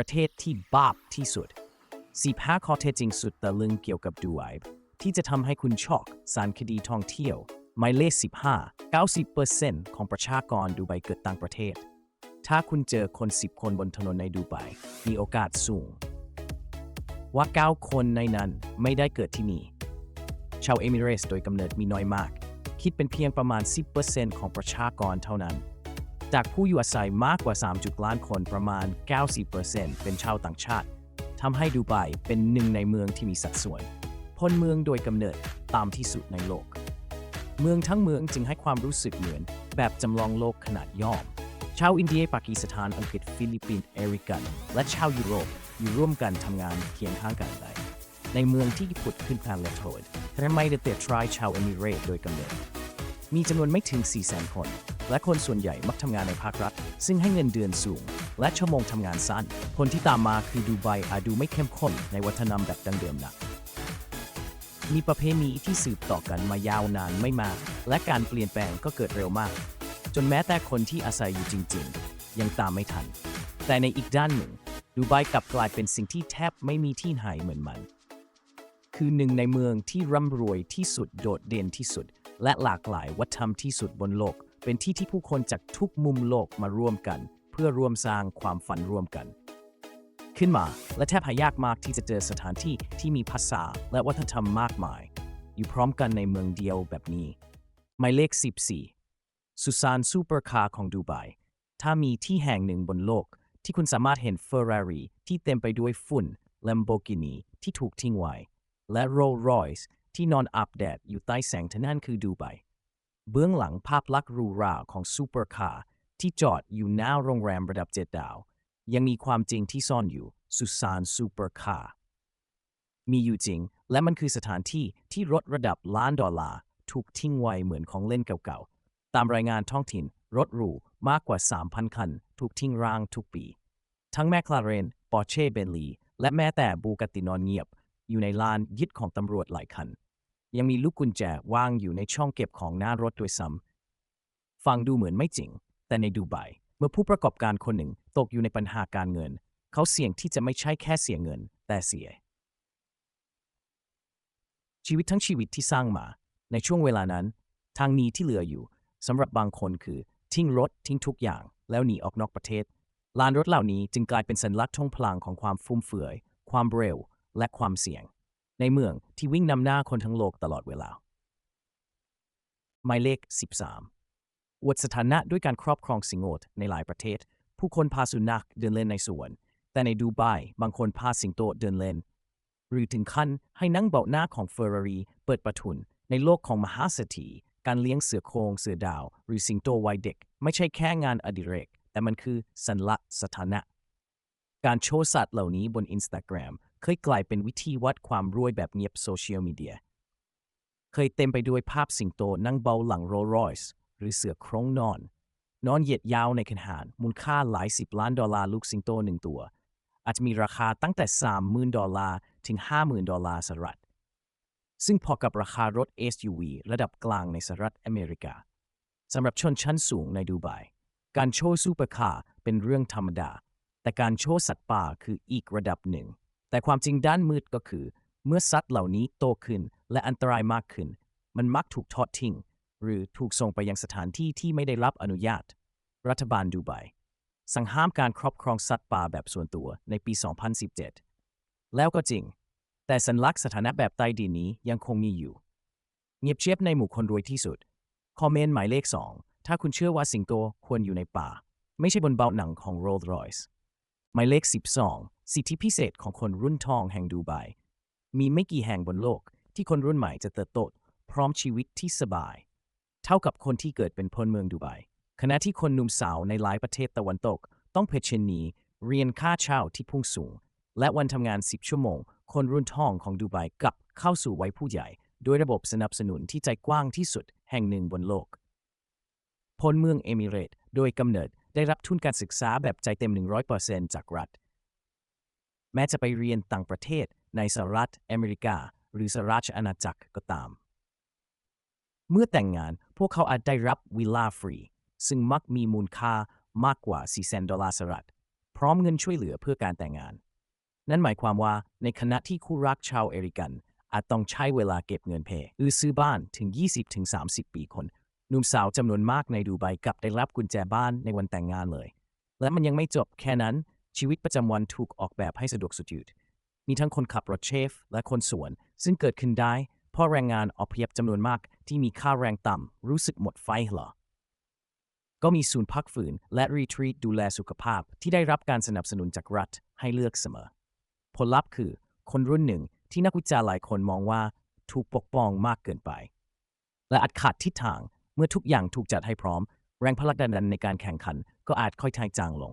ประเทศที่บาปที่สุด 15 ข้อเท็จจริงสุดตะลึงเกี่ยวกับดูไบที่จะทำให้คุณช็อกสารคดีท่องเที่ยวหมายเลข 15 90%ของประชากรดูไบเกิดต่างประเทศ ถ้าคุณเจอคน 10 คนบนถนนในดูไบมีโอกาสสูง ว่า 9 คนในนั้นไม่ได้เกิดที่นี่ ชาวเอมิเรสโดยกำเนิดมีน้อยมาก คิดเป็นเพียงประมาณ 10%ของประชากรเท่านั้น จากผู้อยู่อาศัยมากกว่า 3ล้านคนประมาณ 90%เป็นชาวต่างชาติทำให้ดูไบเป็นหนึ่งในเมืองที่มีสัดส่วนพลเมืองโดยกำเนิดตามที่สุดในโลก เมืองทั้งเมืองจึงให้ความรู้สึกเหมือน แบบจำลองโลกขนาดย่อม ชาวอินเดียปากีสถานอังกฤษฟิลิปปินส์เอริกัน และชาวยุโรปอยู่ร่วมกันทำงานเคียงข้างกันได้ในเมืองที่ผุดขึ้นแพลเลโทดและไม่ได้เตะทรายชาวเอมิเรตโดยกำเนิด มีจำนวนไม่ถึง 400,000 คน และคนส่วนใหญ่มักทำงานในภาครัฐ ซึ่งให้เงินเดือนสูง และชั่วโมงทำงานสั้น ผลที่ตามมาคือดูไบอาจดูไม่เข้มข้นในวัฒนธรรมแบบดั้งเดิมนักมีประเพณีที่สืบต่อกันมายาวนานไม่มาก และการเปลี่ยนแปลงก็เกิดเร็วมาก จนแม้แต่คนที่อาศัยอยู่จริง ๆ ยังตามไม่ทัน แต่ในอีกด้านหนึ่ง ดูไบกลับกลายเป็นสิ่งที่แทบไม่มีที่ไหนเหมือนมัน คือหนึ่งในเมืองที่ร่ำรวยที่สุดโดดเด่นที่สุด และหลากหลายวัฒนธรรมที่สุดบนโลก เป็นที่ที่ผู้คนจากทุกมุมโลกมาร่วมกัน เพื่อร่วมสร้างความฝันร่วมกัน ขึ้นมาและแทบหายากมากที่จะเจอสถานที่ที่มีภาษาและวัฒนธรรมมากมาย อยู่พร้อมกันในเมืองเดียวแบบนี้หมายเลข 14 สุสานซูเปอร์คาร์ของดูไบถ้ามีที่แห่งหนึ่งบนโลก ที่คุณสามารถเห็นเฟอร์รารีที่เต็มไปด้วยฝุ่น Lamborghini ที่ถูกทิ้งไว้ และ Rolls Royce ที่นอนอาบแดดอยู่ใต้แสงทนั่นคือดูไบเบื้องหลังภาพลักษณ์รูราของซูเปอร์คาร์ที่จอดอยู่หน้าโรงแรมระดับเจ็ดดาว ยังมีความจริงที่ซ่อนอยู่สุสานซูเปอร์คาร์มีอยู่จริง และมันคือสถานที่ที่รถระดับล้านดอลลาร์ถูกทิ้งไว้เหมือนของเล่นเก่าๆ ตามรายงานท้องถิ่น รถหรูมากกว่า 3,000 คัน ถูกทิ้งร้างทุกปี ทั้งแมคลาเรนปอร์เช่เบนลีและแม้แต่บูกาตินอนเงียบ อยู่ในลานยึดของตำรวจหลายคัน ยังมีลูกกุญแจวางอยู่ในช่องเก็บของหน้ารถด้วยซ้ำฟังดูเหมือนไม่จริง แต่ในดูไบเมื่อผู้ประกอบการคนหนึ่งตกอยู่ในปัญหาการเงิน เขาเสี่ยงที่จะไม่ใช่แค่เสียเงิน แต่เสีย ชีวิตทั้งชีวิตที่สร้างมา ในช่วงเวลานั้น ทางหนี้ที่เหลืออยู่สำหรับบางคนคือ ทิ้งรถทิ้งทุกอย่าง แล้วหนีออกนอกประเทศลานรถเหล่านี้จึงกลายเป็นสัญลักษณ์ทงพลังของความฟุ่มเฟือย ความเร็ว และความเสี่ยง ในเมืองที่วิ่งนำหน้าคนทั้งโลกตลอดเวลา หมายเลข 13อวดสถานะด้วยการครอบครองสิงโตในหลายประเทศ ผู้คนพาสุนัขเดินเล่นในสวน แต่ในดูไบบางคนพาสิงโตเดินเล่น หรือถึงขั้นให้นั่งเบาะหน้าของเฟอร์รารีเปิดประทุน ในโลกของมหาเศรษฐีการเลี้ยงเสือโครงเสือดาว หรือสิงโตวัยเด็ก ไม่ใช่แค่งานอดิเรก แต่มันคือสัญลักษณ์สถานะ การโชว์สัตว์เหล่านี้บน Instagram เคยกลายเป็นวิธีวัดความรวยแบบเงียบโซเชียลมีเดีย เคยเต็มไปด้วยภาพสิงโตนั่งเบาหลังโรลรอยส์หรือเสือโครงนอน นอนเหยียดยาวในขนหารมูลค่าหลายสิบล้านดอลลาร์ลูกสิงโตหนึ่งตัว อาจจะมีราคาตั้งแต่ 30,000 ดอลลาร์ถึง 50,000 ดอลลาร์สหรัฐ ซึ่งพอกับราคารถ SUV ระดับกลางในสหรัฐอเมริกาสำหรับชนชั้นสูงในดูไบการโชว์ซูเปอร์คาร์เป็นเรื่องธรรมดา แต่การโชว์สัตว์ป่าคืออีกระดับหนึ่ง แต่ความจริงด้านมืดก็คือ เมื่อสัตว์เหล่านี้โตขึ้นและอันตรายมากขึ้น มันมักถูกทอดทิ้ง หรือถูกส่งไปยังสถานที่ที่ไม่ได้รับอนุญาต รัฐบาลดูไบสั่งห้ามการครอบครองสัตว์ป่าแบบส่วนตัวในปี 2017 แล้วก็จริง แต่สัญลักษณ์สถานะแบบใต้ดินนี้ยังคงมีอยู่ เงียบเชียบในหมู่คนรวยที่สุด คอมเมนต์หมายเลข 2 ถ้าคุณเชื่อว่าสิงโตควรอยู่ในป่า ไม่ใช่บนเบาะหนังของ Rolls Royce หมายเลข 12 สิทธิพิเศษของคนรุ่นทองแห่งดูไบ มีไม่กี่แห่งบนโลกที่คนรุ่นใหม่จะเติบโตพร้อมชีวิตที่สบาย เท่ากับคนที่เกิดเป็นพลเมืองดูไบ ขณะที่คนหนุ่มสาวในหลายประเทศตะวันตก ต้องเผชิญหนีเรียนค่าเช่าที่พุ่งสูง และวันทำงาน 10 ชั่วโมง คนรุ่นทองของดูไบกลับเข้าสู่วัยผู้ใหญ่โดยระบบสนับสนุนที่ใจกว้างที่สุดแห่งหนึ่งบนโลก พลเมืองเอมิเรต โดยกำเนิด ได้รับทุนการศึกษาแบบใจเต็ม 100%จากรัฐ แม้จะไปเรียนต่างประเทศในสหรัฐอเมริกา หรือสหราชอาณาจักรก็ตาม เมื่อแต่งงานพวกเขาอาจได้รับวิลลาฟรี ซึ่งมักมีมูลค่ามากกว่า400,000ดอลลาร์สหรัฐ พร้อมเงินช่วยเหลือเพื่อการแต่งงาน นั่นหมายความว่าในขณะที่คู่รักชาวเอริกันอาจต้องใช้เวลาเก็บเงินเพอือซื้อบ้านถึง 20-30 ปีคน หนุ่มสาวจำนวนมากในดูไบกลับได้รับกุญแจบ้านในวันแต่งงานเลย และมันยังไม่จบแค่นั้นชีวิตประจำวันถูกออกแบบให้สะดวกสุดยุดมีทั้งคนขับรถเชฟ และคนสวน ซึ่งเกิดขึ้นได้เพราะแรงงานอพยพจำนวนมากที่มีค่าแรงต่ำรู้สึกหมดไฟเหรอ ก็มีศูนย์พักฝืน และรีทรีตดูแลสุขภาพที่ได้รับการสนับสนุนจากรัฐให้เลือกเสมอ ผลลัพธ์คือ คนรุ่นหนึ่งที่นักวิจารณ์หลายคนมองว่าถูกปกป้องมากเกินไป และอาจขาดทิศทาง เมื่อทุกอย่างถูกจัดให้พร้อม แรงพลักดันในการแข่งขันก็อาจค่อยทายจางลง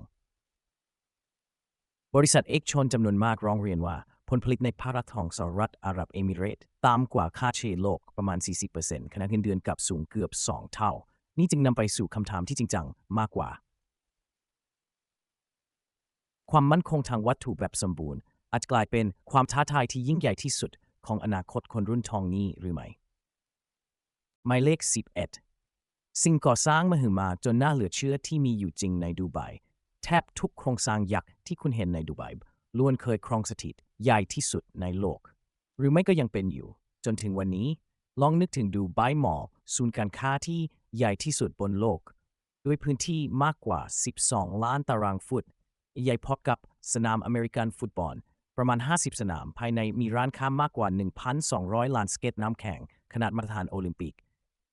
บริษัทเอกชนจำนวนมากร้องเรียนว่า ผลผลิตในภาครัฐของสหรัฐอาหรับเอมิเรต์ต่ำกว่าค่าเฉลี่ยโลกประมาณ 40%ขณะเงินเดือนกลับสูงเกือบ 2 เท่า นี่จึงนำไปสู่คำถามที่จริงจังมากกว่า ความมั่นคงทางวัตถุแบบสมบูรณ์ อาจกลายเป็นความท้าทายที่ยิ่งใหญ่ที่สุดของอนาคตคนรุ่นทองนี้หรือไม่หมายเลข 11 สิ่งก่อสร้างมหึมาจนน่าเหลือเชื่อที่มีอยู่จริงในดูไบแทบทุกโครงสร้างยักษ์ที่คุณเห็นในดูไบล้วนเคยครองสถิตใหญ่ที่สุดในโลก หรือไม่ก็ยังเป็นอยู่ จนถึงวันนี้ ลองนึกถึงดูไบมอลล์ศูนย์การค้าที่ใหญ่ที่สุดบนโลก ด้วยพื้นที่มากกว่า 12 ล้านตารางฟุต ใหญ่พอกับสนามอเมริกันฟุตบอล ประมาณ 50 สนาม ภายในมีร้านค้ามากกว่า 1,200 ล้านสเก็ตน้ำแข็ง ขนาดมาตรฐานโอลิมปิก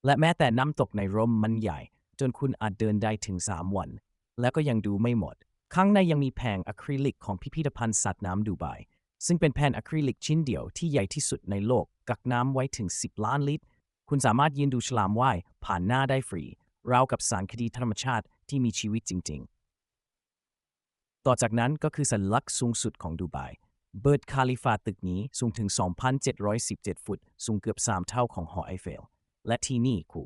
และแม้แต่น้ำตกในร่มมันใหญ่ จนคุณอาจเดินได้ถึง 3 วัน แล้วก็ยังดูไม่หมด ข้างในยังมีแผงอะคริลิกของพิพิธภัณฑ์สัตว์น้ำดูไบซึ่งเป็นแผ่นอะคริลิกชิ้นเดียวที่ใหญ่ที่สุดในโลก กักน้ำไว้ถึง 10 ล้านลิตร คุณสามารถยืนดูฉลามว่ายผ่านหน้าได้ฟรี ราวกับสารคดีธรรมชาติที่มีชีวิตจริง ๆ ต่อจากนั้นก็คือสัญลักษณ์สูงสุดของดูไบเบิร์ดคาลิฟาตึกนี้สูงถึง 2,717 ฟุต สูงเกือบ 3 เท่าของหอไอเฟล และที่นี่คู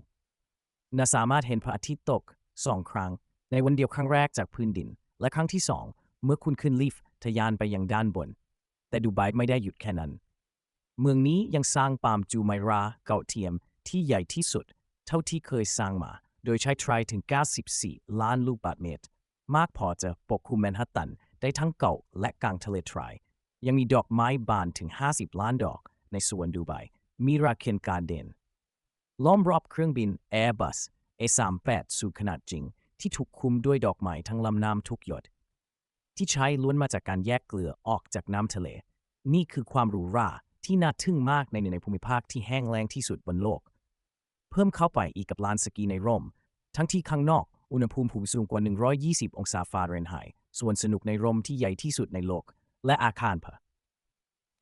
นาสามารถเห็นพระอาทิตย์ตกสองครั้ง ในวันเดียวครั้งแรกจากพื้นดิน และครั้งที่สองเมื่อคุณขึ้นลิฟต์ทะยานไปยังด้านบน แต่ดูไบไม่ได้หยุดแค่นั้น เมืองนี้ยังสร้างปามจูไมราเก่าเทียมที่ใหญ่ที่สุด เท่าที่เคยสร้างมา โดยใช้ทรายถึง 94 ล้านลูกบาศก์เมตร มากพอจะปกคลุมแมนฮัตตันได้ทั้งเก่าและกลางทะเลทราย ยังมีดอกไม้บานถึง 50 ล้านดอกในสวนดูไบมีราเคนการเดน ล้อมรอบเครื่องบิน Airbus A38 สู่ขนาดจริง ที่ถูกคุมด้วยดอกไม้ทั้งลำน้ำทุกหยด ที่ใช้ล้วนมาจากการแยกเกลือออกจากน้ำทะเล นี่คือความหรูหราที่น่าทึ่งมากในในภูมิภาคที่แห้งแล้งที่สุดบนโลก เพิ่มเข้าไปอีกกับลานสกีในร่ม ทั้งที่ข้างนอกอุณหภูมิสูงกว่า 120 องศาฟาเรนไฮต์ส่วนสนุกในร่มที่ใหญ่ที่สุดในโลก และอาคารเพอ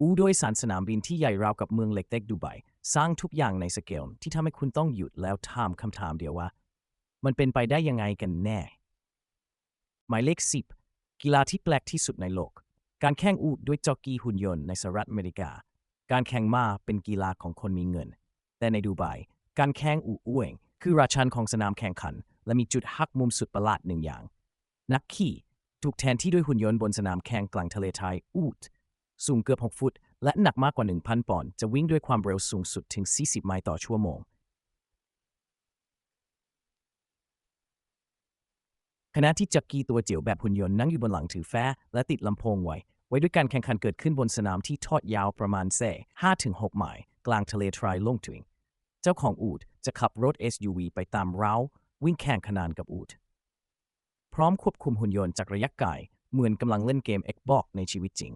อูโดยสารสนามบินที่ใหญ่ราวกับเมืองเล็กๆดูไบ สร้างทุกอย่างในสเกลที่ทำให้คุณต้องหยุดแล้วถามคำถามเดียวว่า มันเป็นไปได้ยังไงกันแน่ หมายเลข 10 กีฬาที่แปลกที่สุดในโลก การแข่งอูฐด้วยจอกกี้หุ่นยนต์ในสหรัฐอเมริกา การแข่งม้าเป็นกีฬาของคนมีเงิน แต่ในดูไบการแข่งอูฐอ้วงคือราชันของสนามแข่งขัน และมีจุดหักมุมสุดประหลาดหนึ่งอย่าง นักขี่ถูกแทนที่ด้วยหุ่นยนต์บนสนามแข่งกลางทะเลไทยอูฐสูงเกือบ 6 ฟุต และหนักมากกว่า 1,000 ปอนด์จะวิ่งด้วยความเร็วสูงสุดถึง 40 ไมล์ต่อชั่วโมง ขณะที่จักรีตัวเจียวแบบหุ่นยนต์นั่งอยู่บนหลังถือแฟ้และติดลำโพงไว้ ไว้ด้วยการแข่งขันเกิดขึ้นบนสนามที่ทอดยาวประมาณเซ่5-6 ไมล์กลางทะเลทรายลงถึง เจ้าของอูดจะขับรถ SUV ไปตามร้าววิ่งแข่งขนานกับอูดพร้อมควบคุมหุ่นยนต์จากระยะไกลเหมือนกำลังเล่นเกม Xbox ในชีวิตจริง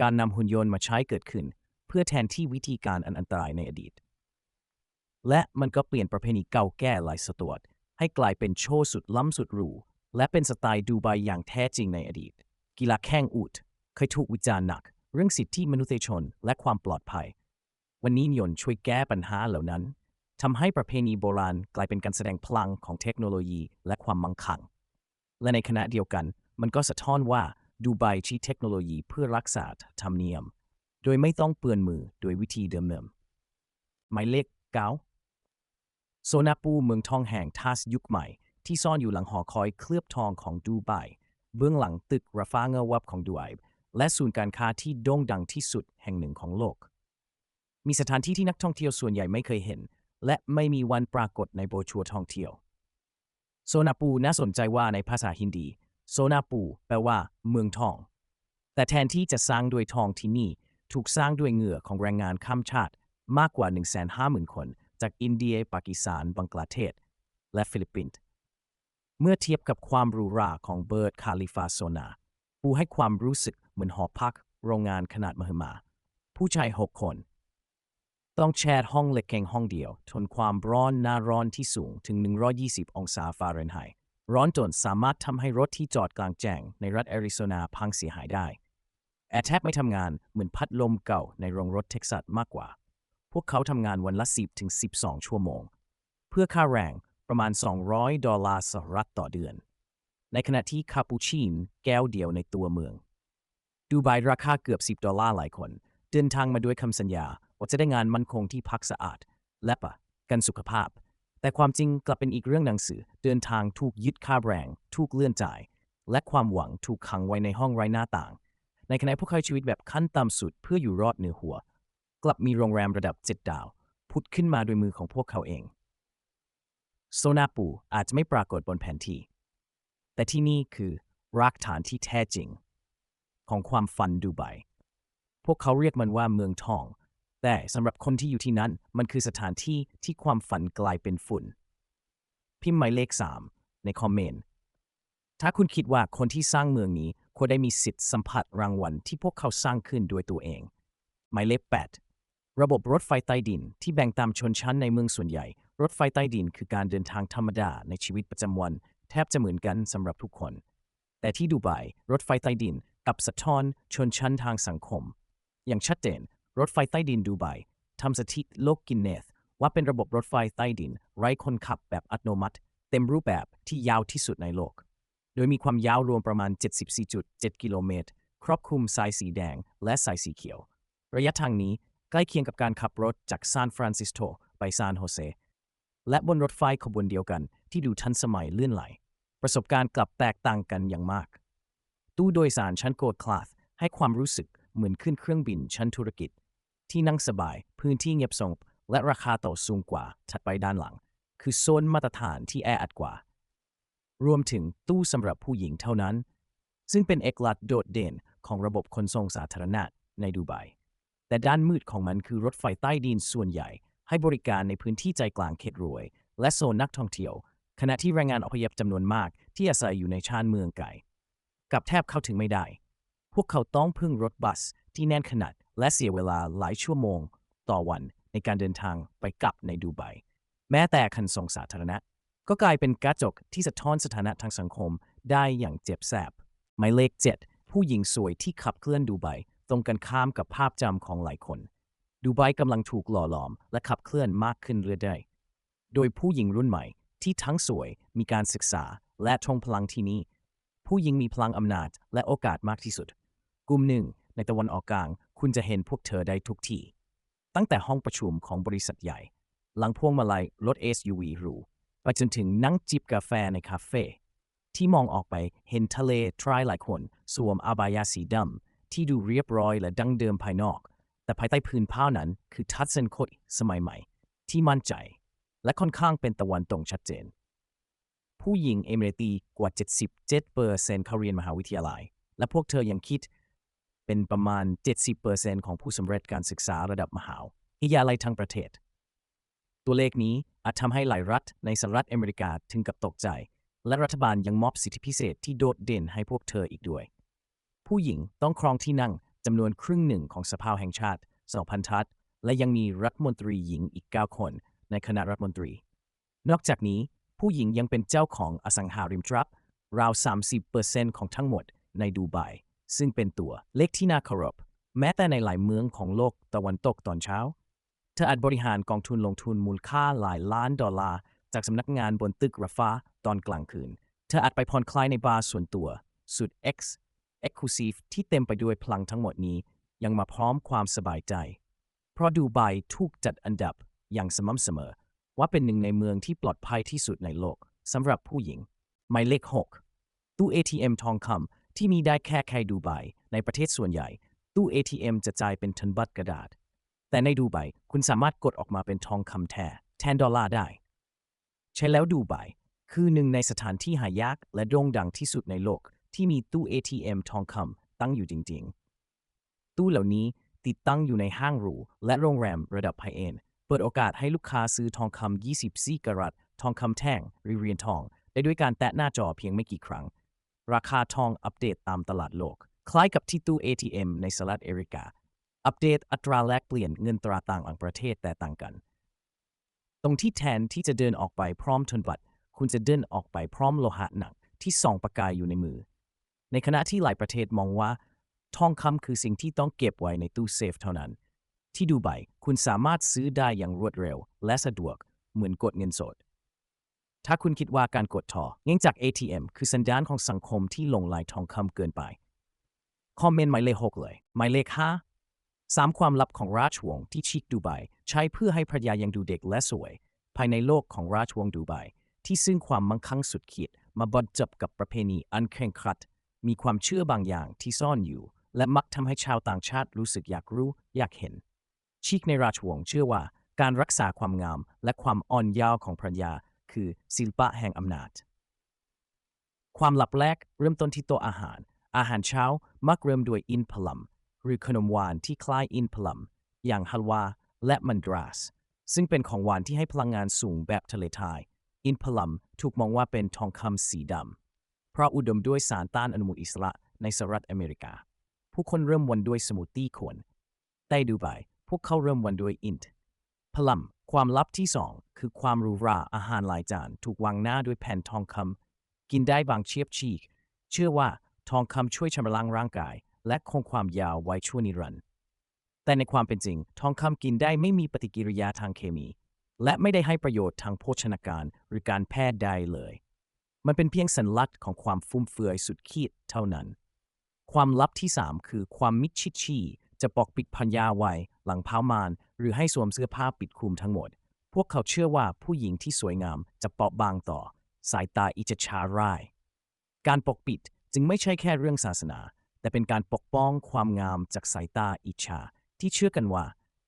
การนำหุ่นยนต์มาใช้เกิดขึ้น เพื่อแทนที่วิธีการอันอันตรายในอดีต และมันก็เปลี่ยนประเพณีเก่าแก่หลายศตวรรษให้กลายเป็นโชว์สุดล้ำสุดหรู และเป็นสไตล์ดูไบอย่างแท้จริงในอดีต กีฬาแข่งอูฐเคยถูกวิจารณ์หนัก เรื่องสิทธิมนุษยชนและความปลอดภัย วันนี้ยนต์ช่วยแก้ปัญหาเหล่านั้นทำให้ประเพณีโบราณกลายเป็นการแสดงพลังของเทคโนโลยีและความมั่งคั่ง และในขณะเดียวกัน มันก็สะท้อนว่า ดูไบใช้เทคโนโลยีเพื่อรักษาธรรมเนียม โดยไม่ต้องเปื้อนมือโดยวิธีเดิมๆหมายเลขเก้าโซนาปูเมืองทองแห่งทัสยุคใหม่ ที่ซ่อนอยู่หลังหอคอยเคลือบทองของดูไบเบื้องหลังตึกราฟาเงวับของดูไบและศูนย์การค้าที่โด่งดังที่สุดแห่งหนึ่งของโลก มีสถานที่ที่นักท่องเที่ยวส่วนใหญ่ไม่เคยเห็น และไม่มีวันปรากฏในโบชัวท่องเที่ยว โซนาปูน่าสนใจว่าในภาษาฮินดี โซนาปูแปลว่า เมืองทอง แต่แทนที่จะสร้างด้วยทองที่นี่ ถูกสร้างด้วยเหงื่อของแรงงานข้ามชาติ มากกว่า 150,000 คน จากอินเดีย ปากีสถานบังกลาเทศ และฟิลิปปินส์เมื่อเทียบกับความรูหราของเบิร์ดคาลิฟาโซนาปูให้ความรู้สึกเหมือนหอพัก โรงงานขนาดมหึมา ผู้ชายหกคน ต้องแชร์ห้องเล็กเก่งห้องเดียว ทนความร้อนหน้าร้อนที่สูงถึง 120 องศาฟาเรนไฮต์ ร้อนจนสามารถทำให้รถที่จอดกลางแจ้งในรัฐแอริโซนาพังเสียหายได้แอร์แทบไม่ทำงานเหมือนพัดลมเก่าในโรงรถเท็กซัสมากกว่า พวกเขาทำงานวันละ 10 ถึง 12 ชั่วโมง เพื่อค่าแรงประมาณ 200 ดอลลาร์สหรัฐต่อเดือน ในขณะที่คาปูชินแก้วเดียวในตัวเมือง ดูไบราคาเกือบ 10 ดอลลาร์หลายคน เดินทางมาด้วยคำสัญญาว่าจะได้งานมั่นคงที่พักสะอาด และปะกันสุขภาพ แต่ความจริงกลับเป็นอีกเรื่องหนังสือ เดินทางถูกยึดค่าแรง ถูกเลื่อนจ่าย และความหวังถูกขังไว้ในห้องไร้หน้าต่าง ในขณะพวกเขาชีวิตแบบขั้นต่ำสุดเพื่ออยู่รอดเหนือหัว กลับมีโรงแรมระดับเจ็ดดาวพุดขึ้นมาโดวยมือของพวกเขาเอง โซนาปูอาจจะไม่ปรากฏบนแผนที่ แต่ที่นี่คือรากฐานที่แท้จริง ของความฝันดูไบพวกเขาเรียกมันว่าเมืองทอง แต่สำหรับคนที่อยู่ที่นั้นมันคือสถานที่ที่ความฝันกลายเป็นฝุ่น พิมพ์หมายเลข 3 ในคอมเมนต์ ถ้าคุณคิดว่าคนที่สร้างเมืองนี้ควรได้มีสิทธิ์สัมผัสรางวัลที่พวกเขาสร้างขึ้นด้วยตัวเอง หมายเลข 8 ระบบรถไฟใต้ดินที่แบ่งตามชนชั้นในเมืองส่วนใหญ่ รถไฟใต้ดินคือการเดินทางธรรมดาในชีวิตประจำวัน แทบจะเหมือนกันสำหรับทุกคน แต่ที่ดูไบรถไฟใต้ดินกับสะท้อนชนชั้นทางสังคม อย่างชัดเจน รถไฟใต้ดินดูไบทำสถิติโลกกินเนสว่าเป็นระบบรถไฟใต้ดิน ไร้คนขับแบบอัตโนมัติ เต็มรูปแบบที่ยาวที่สุดในโลก โดยมีความยาวรวมประมาณ 74.7 กิโลเมตร ครอบคลุมสายสีแดงและสายสีเขียว ระยะทางนี้ใกล้เคียงกับการขับรถจากซานฟรานซิสโกไปซานโฮเซ และบนรถไฟขบวนเดียวกันที่ดูทันสมัยลื่นไหล ประสบการณ์กลับแตกต่างกันอย่างมาก ตู้โดยสารชั้นโกลด์คลาสให้ความรู้สึกเหมือนขึ้นเครื่องบินชั้นธุรกิจ ที่นั่งสบาย พื้นที่เงียบสงบและราคาต่อสูงกว่าถัดไปด้านหลัง คือโซนมาตรฐานที่แออัดกว่า รวมถึงตู้สำหรับผู้หญิงเท่านั้น ซึ่งเป็นเอกลักษณ์โดดเด่นของระบบขนส่งสาธารณะในดูไบแต่ด้านมืดของมันคือรถไฟใต้ดินส่วนใหญ่ ให้บริการในพื้นที่ใจกลางเขตรวย และโซนนักท่องเที่ยว ขณะที่แรงงานอพยพจำนวนมากที่อาศัยอยู่ในชานเมืองไกลกับแทบเข้าถึงไม่ได้ พวกเขาต้องพึ่งรถบัสที่แน่นขนาด และเสียเวลาหลายชั่วโมงต่อวันในการเดินทางไปกลับในดูไบ แม้แต่ขนส่งสาธารณะ ก็กลายเป็นกระจกที่สะท้อนสถานะทางสังคมได้อย่างเจ็บแสบหมายเลข 7 ผู้หญิงสวยที่ขับเคลื่อนดูไบตรงกันข้ามกับภาพจำของหลายคน ดูไบกำลังถูกหล่อหลอมและขับเคลื่อนมากขึ้นเรื่อยๆ โดยผู้หญิงรุ่นใหม่ที่ทั้งสวยมีการศึกษาและทรงพลังที่นี่ ผู้หญิงมีพลังอำนาจและโอกาสมากที่สุด กลุ่มหนึ่ง ในตะวันออกกลาง คุณจะเห็นพวกเธอได้ทุกที่ ตั้งแต่ห้องประชุมของบริษัทใหญ่ หลังพวงมาลัยรถ SUV หรูไปจนถึงนั่งจิบกาแฟในคาเฟ่ที่มองออกไปเห็นทะเลทรายหลายคนสวมอาบายาสีดำที่ดูเรียบร้อยและดั้งเดิมภายนอก แต่ภายใต้พื้นผ้านั้นคือทัศน์เซนโคตสมัยใหม่ ที่มั่นใจ และค่อนข้างเป็นตะวันตรงชัดเจน ผู้หญิงเอเมริตีกว่า 77%เข้าเรียนมหาวิทยาลัย และพวกเธอยังคิด เป็นประมาณ 70%ของผู้สำเร็จการศึกษาระดับมหาวิทยาลัยทั้งประเทศ ตัวเลขนี้อาจทำให้หลายรัฐในสหรัฐอเมริกาถึงกับตกใจ และรัฐบาลยังมอบสิทธิพิเศษที่โดดเด่นให้พวกเธออีกด้วย ผู้หญิงต้องครองที่นั่งจำนวนครึ่งหนึ่งของสภาแห่งชาติ 2,000 ทัศและยังมีรัฐมนตรีหญิงอีก 9 คน ในคณะรัฐมนตรี นอกจากนี้ผู้หญิงยังเป็นเจ้าของอสังหาริมทรัพย์ ราว 30%ของทั้งหมดในดูไบ ซึ่งเป็นตัวเลขที่น่าเคารพแม้แต่ในหลายเมืองของโลกตะวันตกตอนเช้า เธออาจบริหารกองทุนลงทุนมูลค่าหลายล้านดอลลาร์ จากสำนักงานบนตึกราฟาตอนกลางคืน เธออาจไปผ่อนคลายในบาร์ส่วนตัว สุด X Exclusive ที่เต็มไปด้วยพลังทั้งหมดนี้ ยังมาพร้อมความสบายใจ เพราะดูไบถูกจัดอันดับอย่างสม่ำเสมอ ว่าเป็นหนึ่งในเมืองที่ปลอดภัยที่สุดในโลกสำหรับผู้หญิงหมายเลข 6 ตู้ ATM ทองคำ ที่มีได้แค่แค่ดูไบในประเทศส่วนใหญ่ ตู้ ATM จะจ่ายเป็นธนบัตรกระดาษ แต่ในดูไบคุณสามารถกดออกมาเป็นทองคำแท้แทนดอลลาร์ได้ ใช้แล้วดูไบคือหนึ่งในสถานที่หายากและโด่งดังที่สุดในโลก ที่มีตู้ ATM ทองคำตั้งอยู่จริง ๆ ตู้เหล่านี้ติดตั้งอยู่ในห้างหรูและโรงแรมระดับไฮเอ็นเปิดโอกาสให้ลูกค้าซื้อทองคำ24กะรัตทองคำแท่งหรือเหรียญทอง ได้ด้วยการแตะหน้าจอเพียงไม่กี่ครั้ง ราคาทองอัปเดตตามตลาดโลก คล้ายกับที่ตู้ ATM ในสหรัฐอเมริกา อัปเดตอัตราแลกเปลี่ยนเงินตราต่างประเทศแต่ต่างกัน ตรงที่แทนที่จะเดินออกไปพร้อมธนบัตรคุณจะเดินออกไปพร้อมโลหะหนักที่ส่องประกายอยู่ในมือ ในขณะที่หลายประเทศมองว่า ทองคำคือสิ่งที่ต้องเก็บไว้ในตู้เซฟเท่านั้น ที่ดูไบคุณสามารถซื้อได้อย่างรวดเร็ว และสะดวกเหมือนกดเงินสด ถ้าคุณคิดว่าการกดทอเงินจาก ATM คือสัญญาณของสังคมที่หลงไหลทองคำเกินไป คอมเมนต์หมายเลขหกเลย หมายเลขห้าสามความลับของราชวงศ์ที่ชิคดูไบใช้เพื่อให้ภรรยายังดูเด็กและสวย ภายในโลกของราชวงศ์ดูไบที่ซึ่งความมั่งคั่งสุดขีดมาบดจับกับประเพณีอันเคร่งครัด มีความเชื่อบางอย่างที่ซ่อนอยู่ และมักทำให้ชาวต่างชาติรู้สึกอยากรู้ อยากเห็น ชิคในราชวงศ์เชื่อว่า การรักษาความงามและความอ่อนเยาว์ของภรรยา คือศิลปะแห่งอำนาจ ความลับแรกเริ่มต้นที่โต๊ะอาหาร อาหารเช้ามักเริ่มด้วยอินพลัม หรือขนมหวานที่คล้ายอินพลัม อย่างฮัลวาและมันดราส ซึ่งเป็นของหวานที่ให้พลังงานสูงแบบทะเลทราย อินพลัมถูกมองว่าเป็นทองคำสีดำ เพราะอุดมด้วยสารต้านอนุมูลอิสระในสหรัฐอเมริกา ผู้คนเริ่มวันด้วยสมูทตี้ขวนแต่ดูไบพวกเขาเริ่มวันด้วยอินพลัม ความลับที่สองคือความรูราอาหารหลายจานถูกวางหน้าด้วยแผ่นทองคำกินได้บางเชียบชีก เชื่อว่าทองคำช่วยชำระล้างร่างกาย และคงความยาวไว้ชั่วนิรันดร์แต่ในความเป็นจริง ทองคำกินได้ไม่มีปฏิกิริยาทางเคมี และไม่ได้ให้ประโยชน์ทางโภชนาการหรือการแพทย์ใดเลย มันเป็นเพียงสัญลักษณ์ของความฟุ่มเฟือยสุดขีดเท่านั้น ความลับที่ 3 คือความมิดชิดชี จะปกปิดพัญญาไว้หลังเผามาน หรือให้สวมเสื้อผ้าปิดคลุมทั้งหมด พวกเขาเชื่อว่าผู้หญิงที่สวยงามจะเปราะบางต่อ สายตาอิจฉาร้าย การปกปิดจึงไม่ใช่แค่เรื่องศาสนา แต่เป็นการปกป้องความงามจากสายตาอิจฉาที่เชื่อกันว่า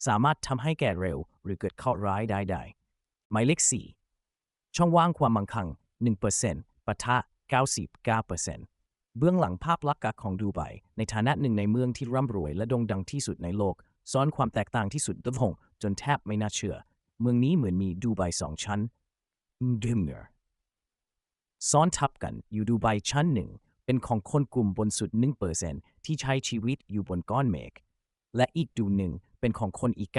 สามารถทำให้แก่เร็ว หรือเกิดข้อร้ายได้ได้หมายเลข4ช่องว่างความมั่งคั่ง1%ปะทะ 99% เบื้องหลังภาพลักษณ์ของดูไบในฐานะหนึ่งในเมืองที่ร่ำรวยและโด่งดังที่สุดในโลกซ้อนความแตกต่างที่สุดดพงจนแทบไม่น่าเชื่อ เมืองนี้เหมือนมีดูไบสองชั้นดิมเนอร์ซ้อนทับกันอยู่ดูไบชั้นหนึ่งเป็นของคนกลุ่มบนสุด1%ที่ใช้ชีวิตอยู่บนก้อนเมฆและอีกดูหนึ่งเป็นของคนอีก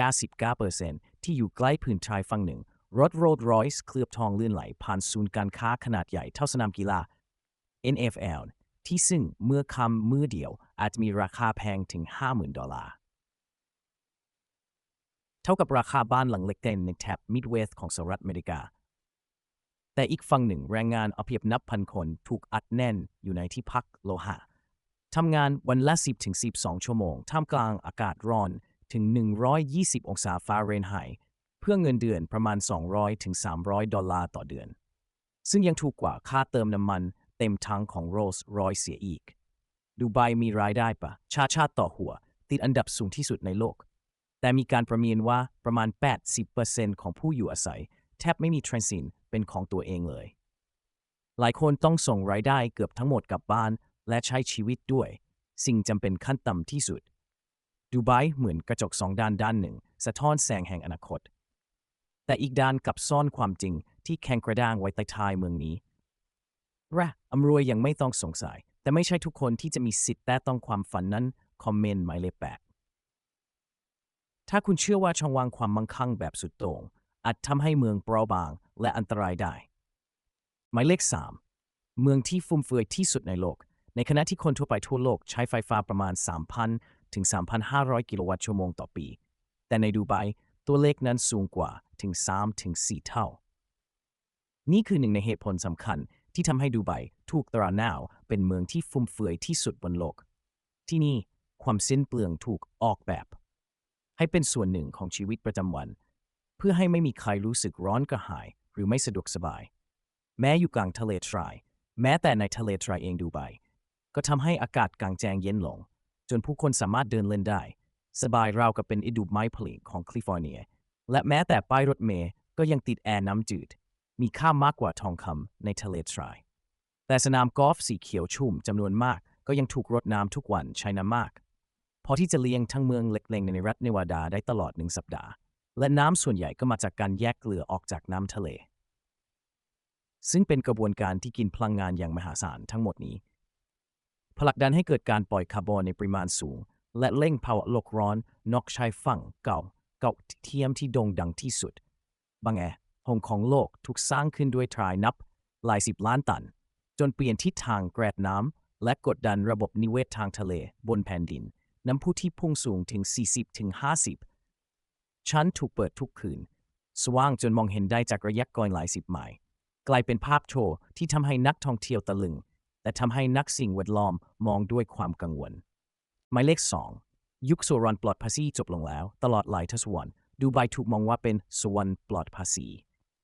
99%ที่อยู่ใกล้พื้นชายฝั่งหนึ่ง รถโรดรอยส์เคลือบทองเลื่อนไหลผ่านศูนย์การค้าขนาดใหญ่เท่าสนามกีฬา NFL ที่ซึ่งเมื่อคำมือเดียวอาจมีราคาแพงถึง 50,000 ดอลลาร์ เท่ากับราคาบ้านหลังเล็กๆในแถบมิดเวสต์ของสหรัฐอเมริกา แต่อีกฝั่งหนึ่งแรงงานเอาเปรียบนับพันคนถูกอัดแน่นอยู่ในที่พักโลหะทำงานวันละ 10 ถึง 12 ชั่วโมง ท่ามกลางอากาศร้อนถึง 120 องศาฟาเรนไฮต์เพื่อเงินเดือนประมาณ 200 ถึง 300 ดอลลาร์ต่อเดือน ซึ่งยังถูกกว่าค่าเติมน้ำมัน เต็มทั้งของโรสรอยเสียอีก ดูไบมีรายได้ปะชาชาติต่อหัว ติดอันดับสูงที่สุดในโลก แต่มีการประเมินว่าประมาณ 80%ของผู้อยู่อาศัย แทบไม่มีทรนสินเป็นของตัวเองเลย หลายคนต้องส่งรายได้เกือบทั้งหมดกลับบ้าน และใช้ชีวิตด้วย สิ่งจำเป็นขั้นต่ำที่สุด ดูไบเหมือนกระจกสองด้านด้านหนึ่ง สะท้อนแสงแห่งอนาคต แต่อีกด้านกลับซ่อนความจริงที่แข็งกระด้างไว้ใต้ท้ายเมืองนี้ ระอำรวยยังไม่ต้องสงสัย แต่ไม่ใช่ทุกคนที่จะมีสิทธิ์แต่ต้องความฝันนั้น คอมเมนต์หมายเลขแปดถ้าคุณเชื่อว่าช่องว่างความมั่งคั่งแบบสุดโต่งอาจทำให้เมืองเปราะบางและอันตรายได้ หมายเลข 3 เมืองที่ฟุ่มเฟือยที่สุดในโลก ในขณะที่คนทั่วไปทั่วโลกใช้ไฟฟ้าประมาณ 3,000 ถึง 3,500 กิโลวัตต์ชั่วโมงต่อปี แต่ในดูไบตัวเลขนั้นสูงกว่าถึง 3 ถึง 4 เท่า นี่คือหนึ่งในเหตุผลสำคัญ ที่ทำให้ดูไบถูกตราหน้าวเป็นเมืองที่ฟุ่มเฟือยที่สุดบนโลก ที่นี่ความสิ้นเปลืองถูกออกแบบ ให้เป็นส่วนหนึ่งของชีวิตประจำวัน เพื่อให้ไม่มีใครรู้สึกร้อนกระหาย หรือไม่สะดวกสบาย แม้อยู่กลางทะเลทราย แม้แต่ในทะเลทรายเองดูไบก็ทำให้อากาศกลางแจ้งเย็นลง จนผู้คนสามารถเดินเล่นได้ สบายราวกับเป็นอิดูไม้ผลิของแคลิฟอร์เนีย และแม้แต่ป้ายรถเมล์ก็ยังติดแอร์น้ำจืด มีค่ามากกว่าทองคำในทะเลทราย แต่สนามกอล์ฟสีเขียวชุ่มจำนวนมากก็ยังถูกรดน้ำทุกวันใช้น้ำมาก พอที่จะเลี้ยงทั้งเมืองเล็กๆในรัฐเนวาดาได้ตลอดหนึ่งสัปดาห์ และน้ำส่วนใหญ่ก็มาจากการแยกเกลือออกจากน้ำทะเล ซึ่งเป็นกระบวนการที่กินพลังงานอย่างมหาศาลทั้งหมดนี้ผลักดันให้เกิดการปล่อยคาร์บอนในปริมาณสูง และเร่งภาวะโลกร้อนนอกชายฝั่งเก่า เก่าเทียมที่โด่งดังที่สุด บางแอ หงของโลกถูกสร้างขึ้นด้วยทรายนับ หลายสิบล้านตัน จนเปลี่ยนทิศทางแกรดน้ำและกดดันระบบนิเวศทางทะเลบนแผ่นดิน น้ำพุที่พุ่งสูงถึง 40-50ชั้นถูกเปิดทุกคืน สว่างจนมองเห็นได้จากระยะไกลหลายสิบไมล์กลายเป็นภาพโชว์ที่ทำให้นักท่องเที่ยวตะลึงแต่ทำให้นักสิ่งแวดล้อมมองด้วยความกังวล หมายเลข 2 ยุคโซรอนปลอดภาษีจบลงแล้ว ตลอดหลายทศวรรษดูไบถูกมองว่าเป็นสวรรค์ปลอดภาษี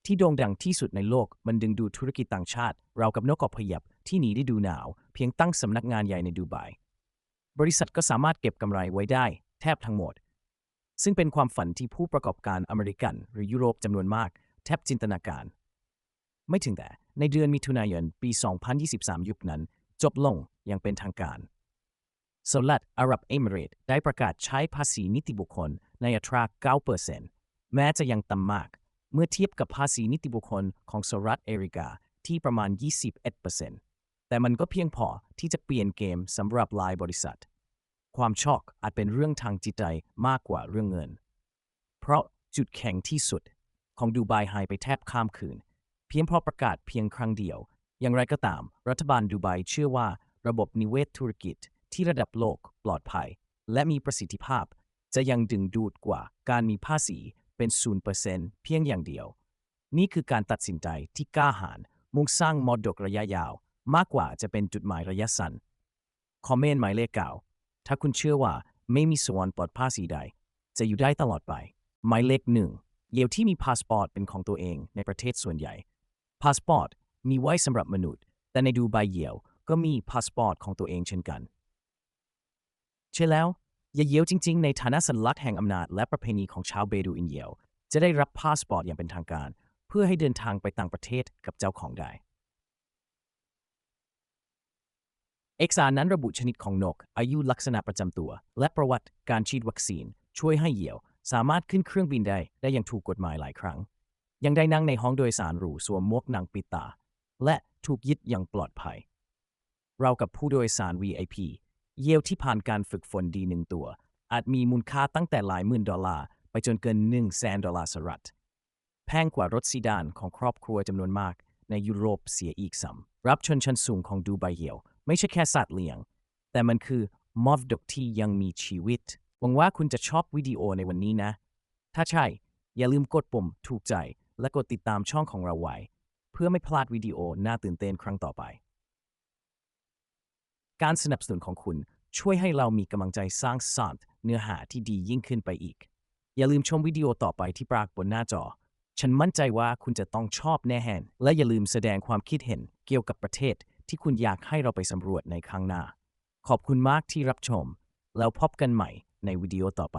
ที่โด่งดังที่สุดในโลก มันดึงดูดธุรกิจต่างชาติ เรากับนกกอบพยับที่หนีได้ดูหนาว เพียงตั้งสำนักงานใหญ่ในดูไบบริษัทก็สามารถเก็บกำไรไว้ได้ แทบทั้งหมด ซึ่งเป็นความฝันที่ผู้ประกอบการอเมริกัน หรือยุโรปจำนวนมาก แทบจินตนาการ ไม่ถึงแต่ในเดือนมิถุนายนปี 2023 ยุคนั้น จบลงอย่างเป็นทางการสหรัฐอาหรับเอมิเรตได้ประกาศใช้ภาษีนิติบุคคลในอัตรา 9%แม้จะยังต่ำมาก เมื่อเทียบกับภาษีนิติบุคคลของสหรัฐอเมริกาที่ประมาณ 21%แต่มันก็เพียงพอที่จะเปลี่ยนเกมสำหรับหลายบริษัท ความช็อกอาจเป็นเรื่องทางจิตใจมากกว่าเรื่องเงิน เพราะจุดแข็งที่สุดของดูไบหายไปแทบข้ามคืน เพียงเพราะประกาศเพียงครั้งเดียว อย่างไรก็ตาม รัฐบาลดูไบเชื่อว่าระบบนิเวศธุรกิจที่ระดับโลกปลอดภัย และมีประสิทธิภาพ จะยังดึงดูดกว่าการมีภาษี เป็น 0%เพียงอย่างเดียว นี่คือการตัดสินใจที่กล้าหาญมุ่งสร้างมรดกระยะยาว มากกว่าจะเป็นจุดหมายระยะสั้นคอมเมนต์หมายเลขเก่าถ้าคุณเชื่อว่าไม่มีสวรรค์ปลอดภาษีใด จะอยู่ได้ตลอดไป หมายเลขหนึ่งเยลที่มีพาสปอร์ตเป็นของตัวเองในประเทศส่วนใหญ่พาสปอร์ตมีไว้สำหรับมนุษย์ แต่ในดูไบเยลก็มีพาสปอร์ตของตัวเองเช่นกัน ใช่แล้ว ย่าเยียวจริง ๆ ในฐานะสัญลักษณ์แห่งอำนาจและประเพณีของชาวเบดูอินเยียว จะได้รับพาสปอร์ตอย่างเป็นทางการ เพื่อให้เดินทางไปต่างประเทศกับเจ้าของได้ เอกสารนั้นระบุชนิดของนก อายุลักษณะประจำตัว และประวัติการฉีดวัคซีน ช่วยให้เหยี่ยว สามารถขึ้นเครื่องบินได้ได้อย่างถูกกฎหมายหลายครั้ง ยังได้นั่งในห้องโดยสารหรูสวมหมวกหนังปิดตา และถูกยึดอย่างปลอดภัย เรากับผู้โดยสาร VIP เยียวที่ผ่านการฝึกฝนดีหนึ่งตัว อาจมีมูลค่าตั้งแต่หลายหมื่นดอลลาร์ ไปจนเกิน1 0 0 0 0แสนดอลลาร์สหรัฐแพงกว่ารถซีดานของครอบครัวจำนวนมากในยุโรปเสียอีกซ้ำรับชนชั้นสูงของดูไบเหียว ไม่ใช่แค่สัตว์เลี้ยง แต่มันคือมอฟดกที่ยังมีชีวิต หวังว่าคุณจะชอบวิดีโอในวันนี้นะ ถ้าใช่ อย่าลืมกดปุ่มถูกใจและกดติดตามช่องของเราไว้ เพื่อไม่พลาดวิดีโอน่าตื่นเต้นครั้งต่อไป การสนับสนุนของคุณช่วยให้เรามีกำลังใจสร้างสรรค์เนื้อหาที่ดียิ่งขึ้นไปอีก อย่าลืมชมวิดีโอต่อไปที่ปรากฏบนหน้าจอ ฉันมั่นใจว่าคุณจะต้องชอบแน่แน่และอย่าลืมแสดงความคิดเห็นเกี่ยวกับประเทศที่คุณอยากให้เราไปสำรวจในครั้งหน้า ขอบคุณมากที่รับชม แล้วพบกันใหม่ในวิดีโอต่อไป